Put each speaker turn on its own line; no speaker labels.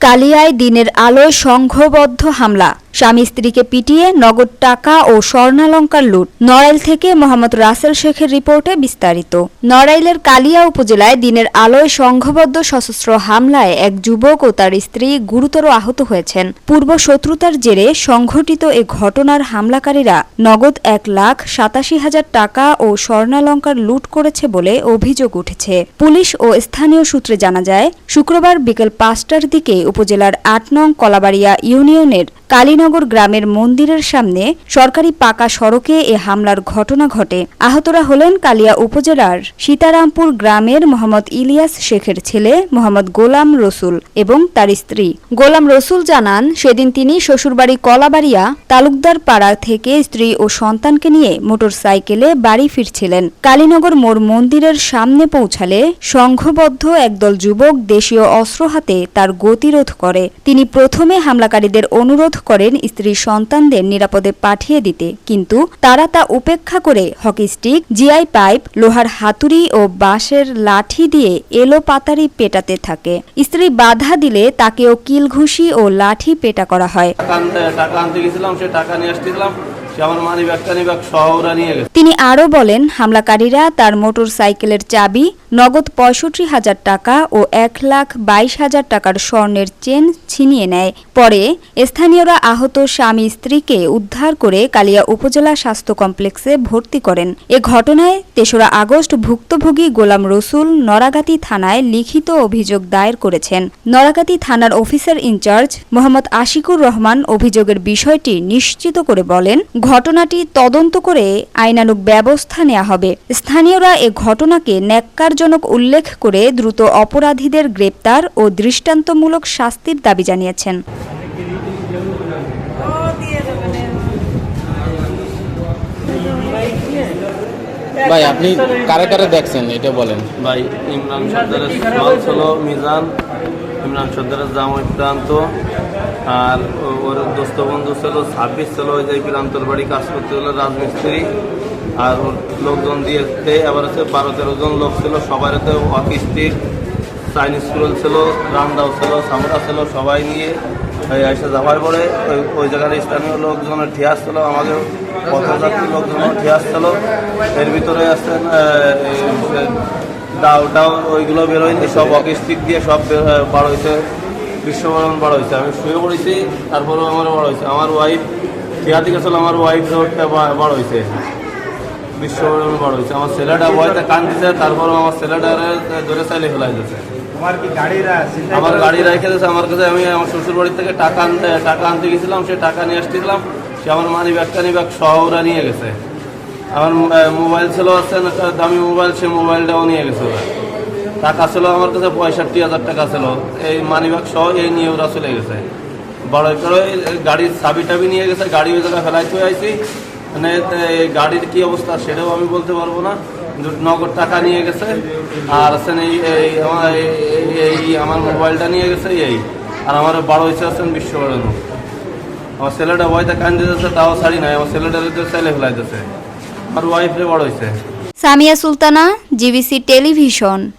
কালিয়ায় দিনের আলোয় সংঘবদ্ধ হামলা। স্বামী স্ত্রীকে পিটিয়ে নগদ টাকা ও স্বর্ণালঙ্কার লুট। নড়াইল থেকে মোহাম্মদ রাসেল শেখের রিপোর্টে বিস্তারিত। নড়াইলের কালিয়া উপজেলায় দিনের আলোয় সংঘবদ্ধ সশস্ত্র হামলায় এক যুবক ও তার স্ত্রী গুরুতর আহত হয়েছেন। পূর্ব শত্রুতার জেরে সংঘটিত এ ঘটনার হামলাকারীরা নগদ এক লাখ সাতাশি হাজার টাকা ও স্বর্ণালঙ্কার লুট করেছে বলে অভিযোগ উঠেছে। পুলিশ ও স্থানীয় সূত্রে জানা যায়, শুক্রবার বিকেল পাঁচটার দিকে উপজেলার আট নং কলাবাড়িয়া ইউনিয়নের কালীনগর গ্রামের মন্দিরের সামনে সরকারি পাকা সড়কে এ হামলার ঘটনা ঘটে। আহতরা হলেন কালিয়া উপজেলার সীতারামপুর গ্রামের মোহাম্মদ ইলিয়াস শেখের ছেলে মোহাম্মদ গোলাম রসুল এবং তার স্ত্রী। গোলাম রসুল জানান, সেদিন তিনি শ্বশুরবাড়ি কলাবাড়িয়া তালুকদার পাড়া থেকে স্ত্রী ও সন্তানকে নিয়ে মোটরসাইকেলে বাড়ি ফিরছিলেন। কালীনগর মোড় মন্দিরের সামনে পৌঁছালে সংঘবদ্ধ একদল যুবক দেশীয় অস্ত্র হাতে তার গতিরোধ করে। তিনি প্রথমে হামলাকারীদের অনুরোধ করেন স্ত্রী সন্তানদের নিরাপদে পাঠিয়ে দিতে কিন্তু তারা তা উপেক্ষা করে হকি স্টিক জিআই পাইপ লোহার হাতুড়ি ও বাঁশের লাঠি দিয়ে এলো পাতারি পেটাতে থাকে। স্ত্রী বাধা দিলে তাকেও কিলঘুষি ও লাঠি পেটা করা হয়।
টাকা আনতে গেছিলাম সে টাকা নিয়ে আসতেছিলাম
তিনি আরও বলেন হামলাকারীরা তার মোটর সাইকেলের চাবি নগদ পঁয়ষট্টি হাজার টাকা ও এক লাখ বাইশ হাজার টাকার স্বর্ণের চেন ছিনিয়ে নেয়। পরে স্থানীয়রা আহত স্বামী স্ত্রীকে উদ্ধার করে কালিয়া উপজেলা স্বাস্থ্য কমপ্লেক্সে ভর্তি করেন। এ ঘটনায় তেসরা আগস্ট ভুক্তভোগী গোলাম রসুল নরাগাতি থানায় লিখিত অভিযোগ দায়ের করেছেন। নরাগাতি থানার অফিসার ইনচার্জ মোহাম্মদ আশিকুর রহমান অভিযোগের বিষয়টি নিশ্চিত করে বলেন, ঘটনাটি তদন্ত করে আইনানুগ ব্যবস্থা নেওয়া হবে। স্থানীয়রা এ ঘটনাকে ন্যাক্কারজনক উল্লেখ করে দ্রুত অপরাধীদের গ্রেপ্তার ও দৃষ্টান্তমূলক শাস্তির দাবি জানিয়েছেন।
ভাই আপনি কারে কারে দেখছেন? এটা বলেন।
ভাই ইমরান সর্দারের সোহাগ ছিল মিজান। ইমরান সর্দারের জামাই প্রান্ত। আর ওর দোস্ত বন্ধু ছিল ছাব্বিশ ছিল ওই যে প্রান্তর বাড়ি কাজ করতে হলো রাজমিস্ত্রি। আর লোকজন দিয়েছে আবার হচ্ছে বারো তেরো জন লোক ছিল সবার হাতে অকিস্টিক চাইনিজ স্কুল ছিল রান্দাও ছিল সামরা ছিল, সবাই নিয়ে এসে যাওয়ার পরে ওই ওই জায়গার স্থানীয় লোকজনের ঠিয়াস ছিল আমাদের পথযাত্রী লোকজনের ঠিয়াস ছিল। এর ভিতরে আসছেন ডাউ ডাউ, ওইগুলো বেরোয়নি সব অকিস্টিক দিয়ে সব বের হয়েছে বিশ্ববরণ বড় হয়েছে আমি শুয়ে পড়েছি, তারপরেও আমার বড় হয়েছে আমার ওয়াইফ ঠিয়া দিকে ছিল, আমার ওয়াইফ রোডটা বড় হয়েছে বিশ্ববরণ বড় হয়েছে। আমার ছেলেটা ভয়তে কান্দিছে তারপরেও আমার ছেলেটা ধরে চাইলে ফেলাই দিয়েছে। আমার গাড়ি রেখে দিয়েছে আমার কাছে আমি আমার শ্বশুর বাড়ি থেকে টাকা আনতে টাকা আনতে গেছিলাম সে টাকা নিয়ে আসতেছিলাম। সে আমার মানি ব্যাগ টানি ব্যাগ সহ ওরা নিয়ে গেছে। আমার মোবাইল ছিল আছে একটা দামি মোবাইল সে মোবাইলটাও নিয়ে গেছে ওরা। টাকা ছিল আমার কাছে পঁয়ষট্টি হাজার টাকা ছিল। এই মানি ব্যাগ সহ এই নিয়ে ওরা চলে গেছে। বড় করে গাড়ির চাবি টাবি নিয়ে গেছে গাড়ি ওই জায়গায় ফেলাই থয়ে আইছি। মানে এই গাড়ির কি অবস্থা সেটাও আমি বলতে পারব না। নগদ টাকা নিয়ে গেছে। আর আছেন এই আমার, এই- আমার মোবাইলটা নিয়ে গেছে এই। আর আমার বারো হয়েছে আছেন বিশ্ববরণ আমার ছেলেটা ভয়তে কান্দে যাচ্ছে, তাও ছাড়ি নাই। আমার ছেলেটা ছেলে ফেলাই দিচ্ছে আমার ওয়াইফরে বড় হয়েছে
সামিয়া সুলতানা, জিবিসি টেলিভিশন।